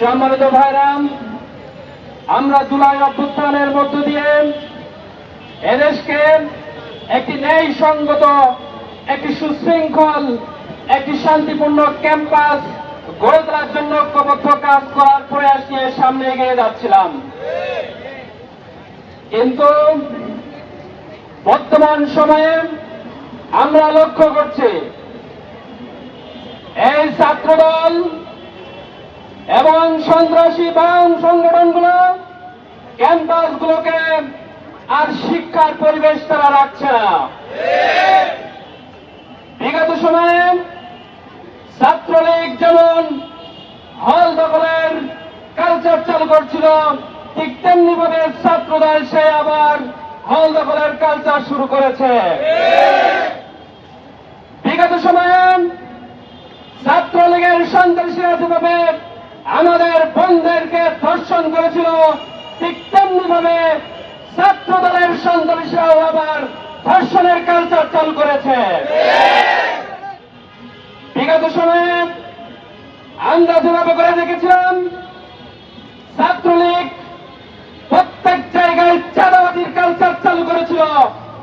সম্মানিত ভাইরাম, আমরা জুলাই অভ্যুত্থানের মধ্য দিয়ে এদেশকে একটি ন্যায় সঙ্গত একটি সুশৃঙ্খল, একটি শান্তিপূর্ণ ক্যাম্পাস গড়ে তোলার জন্য ঐক্যবদ্ধ কাজ করার প্রয়াস নিয়ে সামনে এগিয়ে যাচ্ছিলাম। কিন্তু বর্তমান সময়ে আমরা লক্ষ্য করছি, এই ছাত্রদল এবং সন্ত্রাসী বাম সংগঠনগুলো ক্যাম্পাসগুলোকে আর শিক্ষার পরিবেশ তারা রাখছে না। বিগত সময়ে ছাত্রলীগ যেমন হল দখলের কালচার চালু করছিল, ঠিক তেমনি ভাবে ছাত্রদল সে আবার হল দখলের কালচার শুরু করেছে। বিগত সময়ে ছাত্রলীগের সন্ত্রাসীরা যেভাবে আমাদের বন্ধুদেরকে ধর্ষণ করেছিল। ঠিক তেমনি ভাবে ছাত্র দলের সন্ত্রাসীরাও আবার ধর্ষণের কালচার চালু করেছে। বিগত সময়ে আমরা যেভাবে করে দেখেছিলাম, ছাত্রলীগ প্রত্যেক জায়গায় চাঁদাবাজির কালচার চালু করেছিল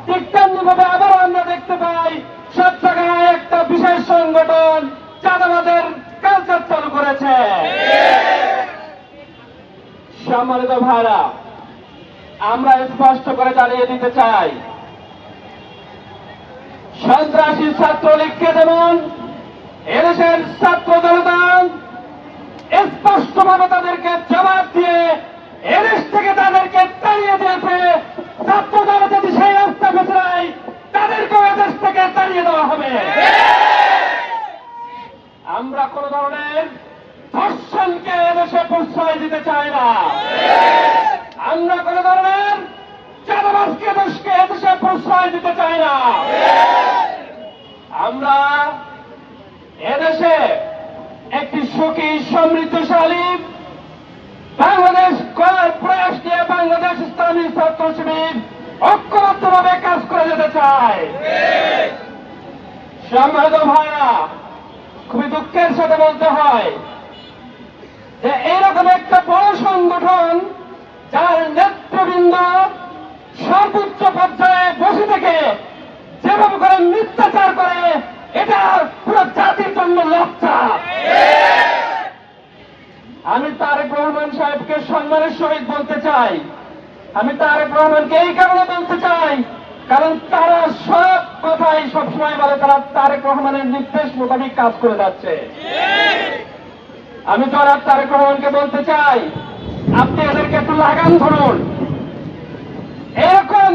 ঠিক তেমনি ভাবে আবারও আমরা দেখতে পাই সব জায়গায় একটা বিশেষ সংগঠন চাঁদাবাজের কালচার চালু করেছে সম্মানিত ভাইরা, আমরা স্পষ্ট করে জানিয়ে দিতে চাই, সন্ত্রাসী ছাত্রলীগকে যেমন এদেশের ছাত্র জনতা স্পষ্টভাবে তাদেরকে জবাব দিয়ে এদেশ থেকে তাদেরকে তাড়িয়ে দিয়েছে ছাত্র জনতা যদি সেই রাস্তা বেছে নেয় তাদেরকেও এদেশ থেকে তাড়িয়ে দেওয়া হবে আমরা কোন ধরনের ধর্ষণকে এদেশে প্রশ্রয় দিতে চাই না। আমরা কোন ধরনের চাঁদাবাজকে দেশকে এদেশে প্রশ্রয় দিতে চাই না। আমরা এদেশে একটি সুখী, সমৃদ্ধশালী বাংলাদেশ করার প্রয়াস নিয়ে বাংলাদেশ ইসলামী ছাত্র শিবির ঐক্যবদ্ধভাবে কাজ করে যেতে চায়। সম্মানিত ভাইরা, খুবই দুঃখের সাথে বলতে হয় যে এইরকম একটা বড় সংগঠন যার নেতৃবৃন্দ সর্বোচ্চ পর্যায়ে বসে থেকে যেভাবে করে মিথ্যাচার করে, এটা পুরো জাতির জন্য লজ্জা। আমি তারেক রহমান সাহেবকে সম্মানের সহিত বলতে চাই। আমি তারেক রহমানকে এই কারণে বলতে চাই, কারণ তারা সব কথাই সবসময় বলে, তারা তারেক রহমানের নির্দেশ মোতাবেক কাজ করে যাচ্ছে। আমি জনাব তারেক রহমানকে বলতে চাই, আপনি এদেরকে একটু লাগাম ধরুন। এরকম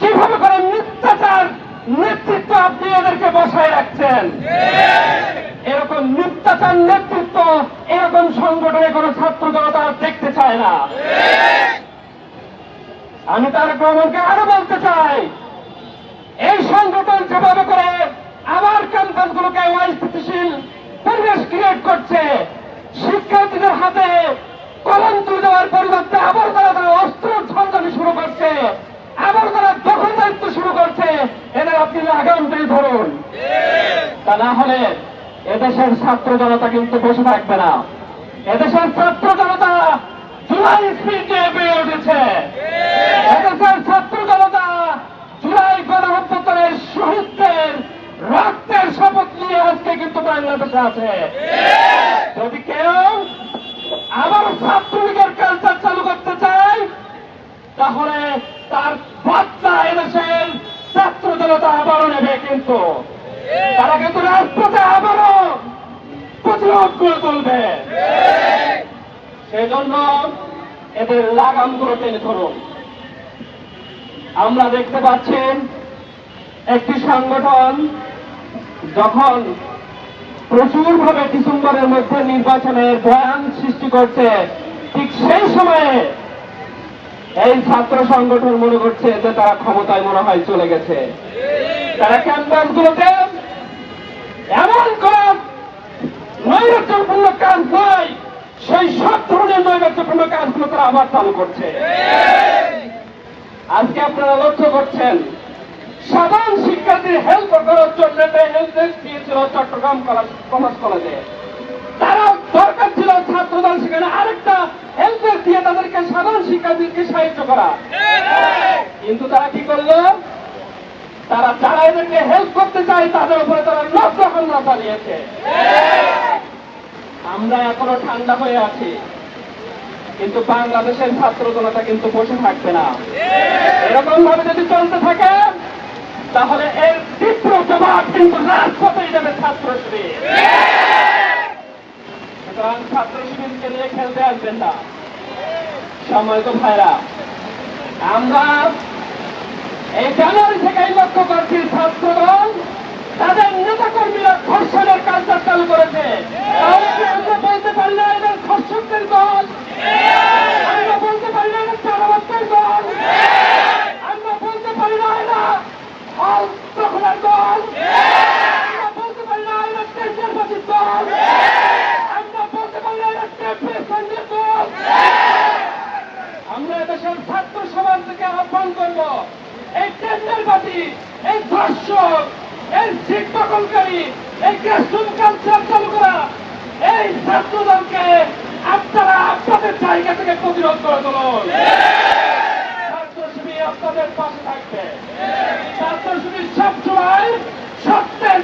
কীভাবে করে মিথ্যাচার নেতৃত্ব আপনি এদেরকে বসায় রাখছেন? এরকম মিথ্যাচার নেতৃত্ব এরকম সংগঠনে কোনো ছাত্র জনতা আর দেখতে চায় না। আমি তার রহমানকে আরও বলতে চাই, এই সংগঠন যেভাবে করে আবার ক্যাম্পাসগুলোকে অস্থিতিশীল পরিবেশ ক্রিয়েট করছে। শিক্ষার্থীদের হাতে কলম তুলে দেওয়ার পরিবর্তে আবার তারা তারা অস্ত্র ঝঞ্ঝানি শুরু করছে। আবার তারা দখল দায়িত্ব শুরু করছে, এদের আপনি লাগামটাই ধরুন। তা না হলে এদেশের ছাত্র জনতা কিন্তু বসে থাকবে না। এদেশের ছাত্র জনতা জুলাই স্পিড বেড়ে উঠেছে। এদেশের ছাত্র জনতা জুলাই গণহত্যার শহীদদের রক্তের শপথ নিয়ে আজকে কিন্তু বাংলাদেশে আছে। যদি কেউ আবার ছাত্রলীগের কালচার চালু করতে চায়, তাহলে তার বাচ্চা এদেশের ছাত্র জনতা আবারও নেবে কিন্তু। তারা কিন্তু রাজপথে আবারও প্রতিরোধ করে তুলবে। সেই জন্য এদের লাগামগুলো টেনে ধরুন। আমরা দেখতে পাচ্ছি একটি সংগঠন যখন প্রচুরভাবে ডিসেম্বরের মধ্যে নির্বাচনের বয়ান সৃষ্টি করছে। ঠিক সেই সময়ে এই ছাত্র সংগঠন মনে করছে যে তারা ক্ষমতায় মনে হয় চলে গেছে। তারা ক্যাম্পাসগুলোতে এমন কোন নৈরাজ্যপূর্ণ কাজ নয় সেই সব ধরনের নৈরাজ্যপূর্ণ কাজগুলো তারা আবার চালু করছে। আজকে আপনারা লক্ষ্য করছেন সাধারণ শিক্ষার্থীর হেল্প করার জন্য একটা হেল্প দিয়েছিল চট্টগ্রাম কলেজ কমার্স কলেজে তারা দরকার ছিল ছাত্রদল সেখানে আরেকটা হেল্প দিয়ে তাদেরকে সাধারণ শিক্ষার্থীকে সাহায্য করা। কিন্তু তারা কি করল? তারা যারা এদেরকে হেল্প করতে চায়, তাদের উপরে তারা নষ্ট হামলা চালিয়েছে। আমরা এখনও ঠান্ডা হয়ে আছি। কিন্তু বাংলাদেশের ছাত্র জনতা কিন্তু বসে থাকবে না। এরকম ভাবে যদি চলতে থাকে তাহলে এর তীব্র জবাব কিন্তু রাজপথেই দেবে ছাত্র শিবির। সুতরাং ছাত্র শিবিরকে নিয়ে খেলতে আসবেন না। সময় তো ভাইরা। আমরা এই জানুয়ারি থেকেই লক্ষ্য করছি ছাত্রদল তাদের নেতা কর্মীরা ধর্ষণের কাজটা চালু করেছে। তাহলে কি আমরা বলতে পারি না এদের ধর্ষকদের দল আমরা বলতে পারি না এরা চারাবাসের দল আমরা বলতে পারি না এরা হল দখলের দল আমরা বলতে পারি না এরা টেন্ডারবাজির দল আমরা বলতে পারি না এরা টেম্পারেশনের দল আমরা দেশের ছাত্র সমাজ থেকে আহ্বান করব এই টেন্ডারবাজি এই ধর্ষক এই সিট দখলকারী এই ক্লাসরুম কালচার চালু করা এই ছাত্রদলকে আপনারা আপনাদের জায়গা থেকে প্রতিরোধ করে তুলুন ছাত্র শিবির আপনাদের পাশে থাকবে ছাত্র শিবির সবসময় সত্যের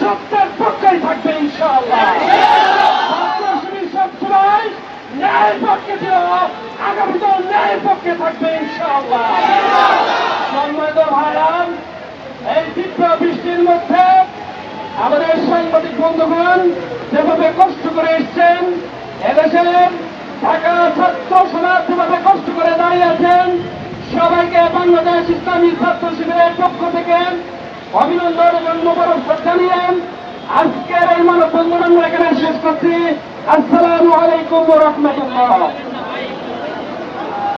সত্যের পক্ষেই থাকবে আমাদের সাংবাদিক বন্ধুগণ যেভাবে কষ্ট করে এসছেন, এদেশের ঢাকা ছাত্র সমাজ যেভাবে কষ্ট করে দাঁড়িয়ে আছেন, সবাইকে বাংলাদেশ ইসলামী ছাত্র শিবিরের পক্ষ থেকে অভিনন্দন এবং মোবারক জানিয়ে আজকের এই মানববন্ধন আমরা এখানে শেষ করছি। আসসালামু আলাইকুম রহমতুল্লাহ।